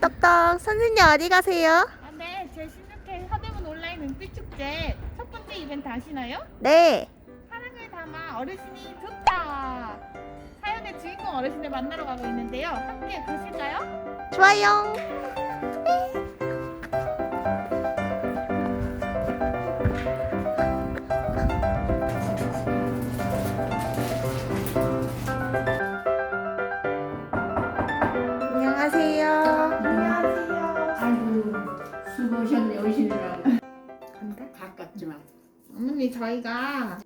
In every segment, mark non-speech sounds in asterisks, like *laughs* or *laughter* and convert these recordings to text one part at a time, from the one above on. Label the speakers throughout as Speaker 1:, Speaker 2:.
Speaker 1: 떡떡 선생님 어디 가세요?
Speaker 2: 아, 네, 제 16회 서대문 온라인 은빛축제 첫 번째 이벤트 아시나요?
Speaker 1: 네.
Speaker 2: 사랑을 담아 어르신이 좋다. 사연의 주인공 어르신을 만나러 가고 있는데요. 함께 가실까요?
Speaker 1: 좋아요.
Speaker 2: 어머니 저희가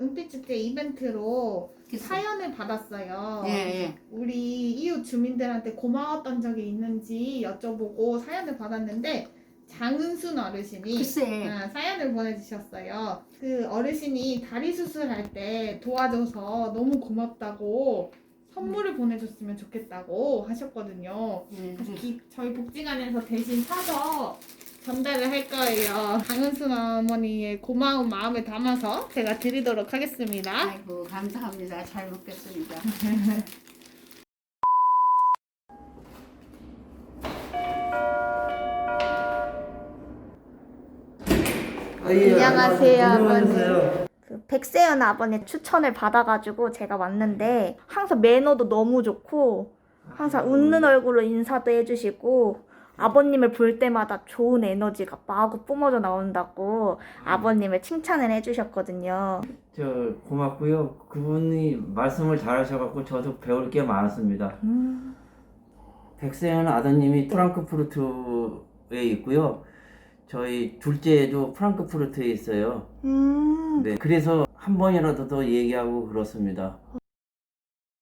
Speaker 2: 은빛축제 이벤트로
Speaker 3: 그치?
Speaker 2: 사연을 받았어요.
Speaker 3: 예, 예.
Speaker 2: 우리 이웃 주민들한테 고마웠던 적이 있는지 여쭤보고 사연을 받았는데 장은순 어르신이
Speaker 3: 글쎄
Speaker 2: 아, 사연을 보내주셨어요. 그 어르신이 다리 수술할 때 도와줘서 너무 고맙다고 선물을 보내줬으면 좋겠다고 하셨거든요.
Speaker 3: 예,
Speaker 2: 그래서
Speaker 3: 그-
Speaker 2: 기- 저희 복지관에서 대신 사서 전달을 할 거예요. 장은순 어머니의 고마운 마음을 담아서 제가 드리도록 하겠습니다.
Speaker 3: 아이고 감사합니다 잘 먹겠습니다 *laughs*
Speaker 4: 아, 예,
Speaker 1: 안녕하세요,
Speaker 4: 안녕하세요.
Speaker 1: 그 백세연 아버님 추천을 받아가지고 제가 왔는데 항상 매너도 너무 좋고 항상 웃는 얼굴로 인사도 해주시고 아버님을 볼 때마다 좋은 에너지가 마구 뿜어져 나온다고 아버님을 칭찬을 해주셨거든요.
Speaker 4: 저 고맙고요. 그분이 말씀을 잘하셔갖고 저도 배울 게 많았습니다.
Speaker 1: 음,
Speaker 4: 백세현 아드님이 프랑크푸르트에 있고요. 저희 둘째도 프랑크푸르트에 있어요.
Speaker 1: 음.
Speaker 4: 네, 그래서 한 번이라도 더 얘기하고 그렇습니다.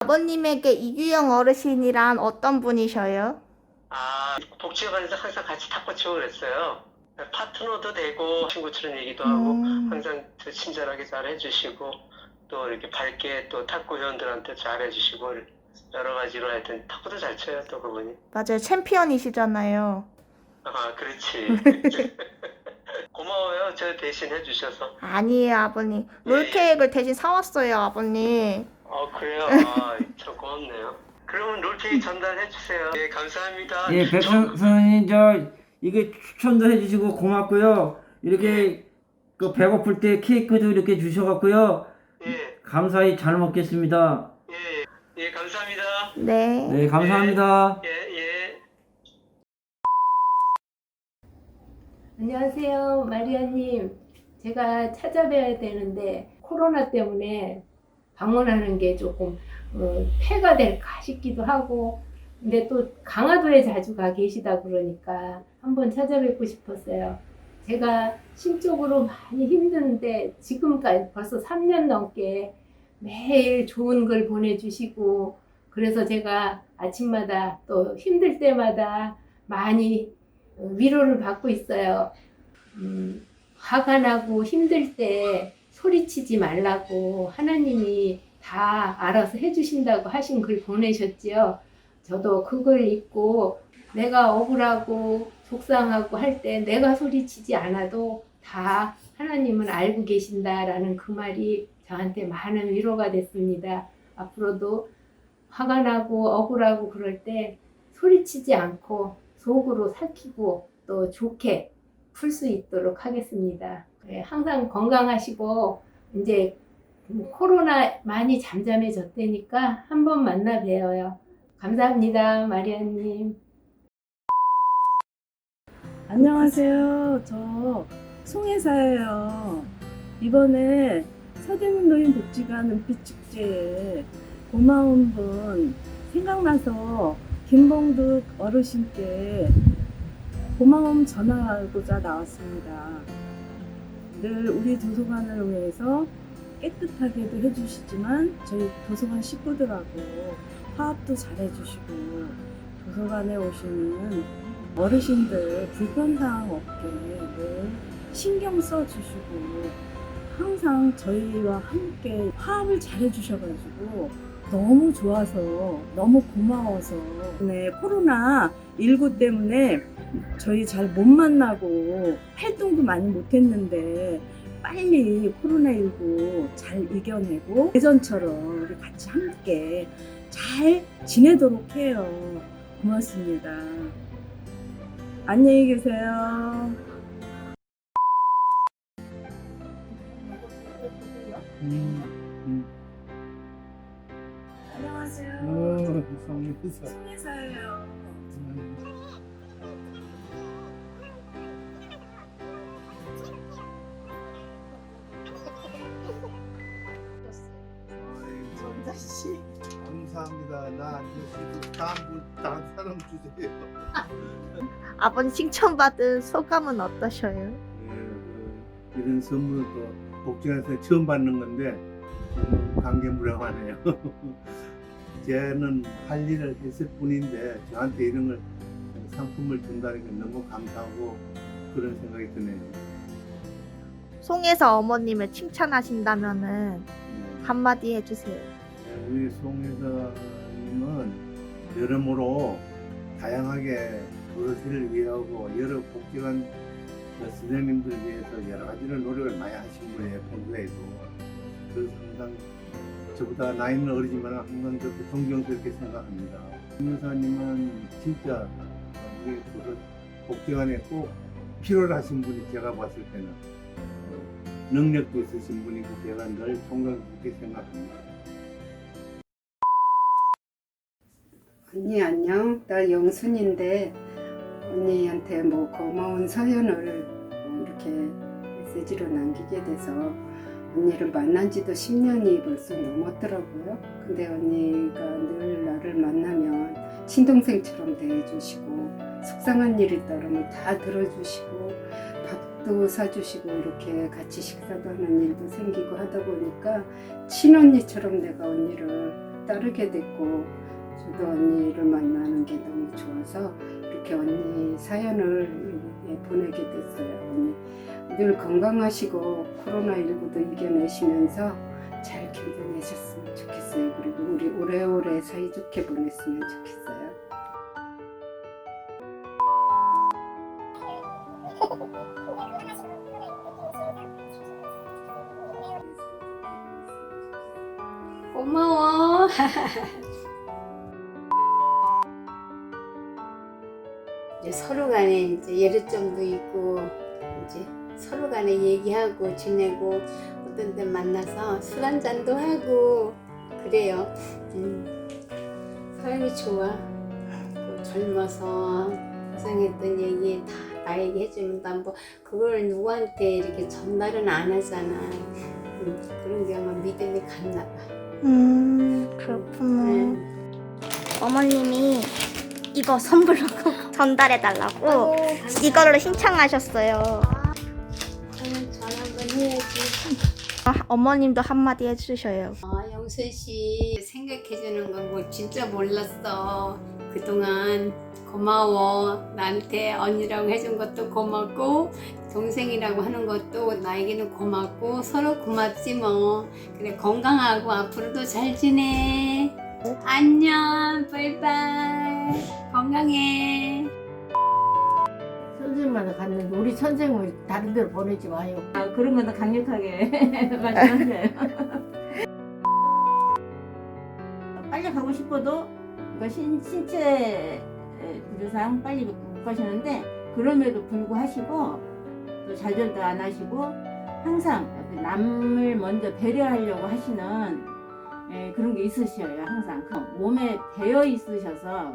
Speaker 1: 아버님에게 이규영 어르신이란 어떤 분이셔요?
Speaker 5: 아, 복지관에서 항상 같이 탁구 치고 그랬어요. 파트너도 되고 친구처럼 얘기도 하고
Speaker 1: 음.
Speaker 5: 항상 더 친절하게 잘 해주시고 또 이렇게 밝게 또 탁구 회원들한테 잘 해주시고 여러 가지로 하여튼 탁구도 잘 쳐요 또 그분이.
Speaker 1: 맞아요. 챔피언이시잖아요.
Speaker 5: 아, 그렇지. *laughs* *laughs* 고마워요. 저 대신 해주셔서.
Speaker 1: 아니에요, 아버님. 롤케이크를 대신 사왔어요, 아버님.
Speaker 5: 어, 그래요. 아, 참 고맙네요. 그러면 롤케이크 전달해 주세요. 네, 감사합니다.
Speaker 4: 예, 백선 선생님 저 이게 추천도 해주시고 고맙고요. 이렇게 그 배고플 때 케이크도 이렇게 주셔갖고요.
Speaker 5: 예,
Speaker 4: 감사히 잘 먹겠습니다.
Speaker 5: 예, 예, 감사합니다.
Speaker 1: 네.
Speaker 4: 네, 감사합니다.
Speaker 5: 예, 예.
Speaker 6: 안녕하세요, 마리아님. 제가 찾아뵈야 되는데 코로나 때문에 방문하는 게 조금 어, 폐가 될까 싶기도 하고, 근데 또 강화도에 자주 가 계시다 그러니까 한번 찾아뵙고 싶었어요. 제가 심적으로 많이 힘드는데 지금까지 벌써 3년 넘게 매일 좋은 글 보내주시고, 그래서 제가 아침마다 또 힘들 때마다 많이 어, 위로를 받고 있어요. 음, 화가 나고 힘들 때 소리치지 말라고 하나님이 다 알아서 해주신다고 하신 글 보내셨지요. 저도 그 글 읽고 내가 억울하고 속상하고 할 때 내가 소리치지 않아도 다 하나님은 알고 계신다라는 그 말이 저한테 많은 위로가 됐습니다. 앞으로도 화가 나고 억울하고 그럴 때 소리치지 않고 속으로 삭히고 또 좋게 풀 수 있도록 하겠습니다. 네, 항상 건강하시고 이제 코로나 많이 잠잠해졌다니까 한번 만나 뵈어요. 감사합니다, 마리아님.
Speaker 7: 안녕하세요. 저 송혜사예요. 이번에 서대문 노인 복지관 은빛 축제에 고마운 분 생각나서 김봉득 어르신께 고마움 전하고자 나왔습니다. 늘 우리 도서관을 위해서 깨끗하게도 해주시지만 저희 도서관 식구들하고 화합도 잘 해주시고 도서관에 오시는 어르신들 불편사항 없게 늘 신경 써주시고 항상 저희와 함께 화합을 잘 해주셔가지고 너무 좋아서 너무 고마워서 네, 코로나 19 때문에 저희 잘 못 만나고 활동도 많이 못했는데 빨리 코로나19 잘 이겨내고 예전처럼 우리 같이 함께 잘 지내도록 해요. 고맙습니다. 안녕히 계세요. 안녕하세요. 송혜사예요.
Speaker 8: 정자씨 감사합니다. 나안 주시고 다음 분 다른 사람 주세요.
Speaker 1: 아버님 칭찬받은 소감은 어떠셔요?
Speaker 8: 예, 그, 이런 선물도 복지관에서 처음 받는 건데 너무 감개무량하네요. *laughs* 쟤는 할 일을 했을 뿐인데 저한테 이런 걸 상품을 준다는 게 너무 감사하고 그런 생각이 드네요.
Speaker 1: 송에서 어머님을 칭찬하신다면은
Speaker 8: 네.
Speaker 1: 한마디 해주세요.
Speaker 8: 네, 우리 송혜사님은 여러모로 다양하게 어르신을 위하고 여러 복지관 그 선생님들을 위해서 여러 가지로 노력을 많이 하신 분이에요 평소에도. 그래서 항상 저보다 나이는 어리지만 항상 저도 존경스럽게 생각합니다. 송혜사님은 진짜 우리 그 복지관에 꼭 필요하신 분이 제가 봤을 때는 어, 능력도 있으신 분이고 제가 늘 존경스럽게 생각합니다
Speaker 3: 언니 안녕. 나 영순인데 언니한테 뭐 고마운 사연을 이렇게 메시지로 남기게 돼서 언니를 만난 지도 10년이 벌써 넘었더라고요. 근데 언니가 늘 나를 만나면 친동생처럼 대해주시고 속상한 일 있다 그러면 다 들어주시고 밥도 사주시고 이렇게 같이 식사도 하는 일도 생기고 하다 보니까 친언니처럼 내가 언니를 따르게 됐고 저도 언니를 만나는 게 너무 좋아서 이렇게 언니 사연을 예, 보내게 됐어요. 언니 늘 건강하시고 코로나19도 이겨내시면서 잘 견뎌내셨으면 좋겠어요. 그리고 우리 오래오래 사이좋게 보냈으면 좋겠어요.
Speaker 9: 고마워. *laughs* 이제 서로 간에 이제 예르점도 있고 이제 서로 간에 얘기하고 지내고 어떤 때 만나서 술 한 잔도 하고 그래요. 음, 사람이 좋아. 그 젊어서 고생했던 얘기 다 나에게 해주면 난뭐 그걸 누구한테 이렇게 전달은 안 하잖아. 음, 그런 게 아마 믿음이 갔나 봐.
Speaker 1: 음 그렇구나.
Speaker 9: 음.
Speaker 1: 어머님이 이거 선물로 *laughs* 전달해 달라고 이거를 신청하셨어요.
Speaker 9: 저는 전화 한번 해야지.
Speaker 1: 아, 어머님도 한마디 해주셔요.
Speaker 9: 아, 영순 씨 생각해주는 건 뭐 진짜 몰랐어. 그동안 고마워. 나한테 언니라고 해준 것도 고맙고 동생이라고 하는 것도 나에게는 고맙고 서로 고맙지 뭐. 그래 건강하고 앞으로도 잘 지내. 안녕. 바이바이. 건강해.
Speaker 10: 선생님만 갔는데 우리 선생님을 다른 데로 보내지 마요. 아, 그런 거는 강력하게 *laughs* 말씀하세요. *laughs* 빨리 가고 싶어도 그 신, 신체 구조상 빨리 못 가시는데 그럼에도 불구하시고 또 잘전도 안 하시고 항상 남을 먼저 배려하려고 하시는 예, 그런 게 있으셔요 항상 그 몸에 배어 있으셔서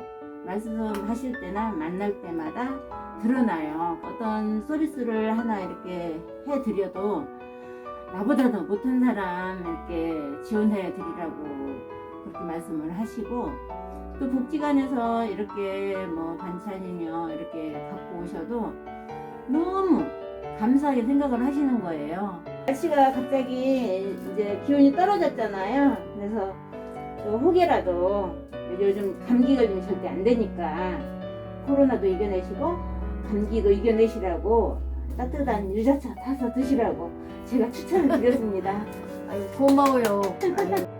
Speaker 10: 말씀하실 때나 만날 때마다 드러나요. 어떤 서비스를 하나 이렇게 해드려도 나보다 더 못한 사람 이렇게 지원해 드리라고 그렇게 말씀을 하시고 또 복지관에서 이렇게 뭐 반찬이며 이렇게 갖고 오셔도 너무 감사하게 생각을 하시는 거예요. 날씨가 갑자기 이제 기온이 떨어졌잖아요. 그래서 저 혹여라도 요즘 감기 걸리면 절대 안 되니까 코로나도 이겨내시고 감기도 이겨내시라고 따뜻한 유자차 타서 드시라고 제가 추천을 드렸습니다. 아유, 고마워요. 아유, *laughs*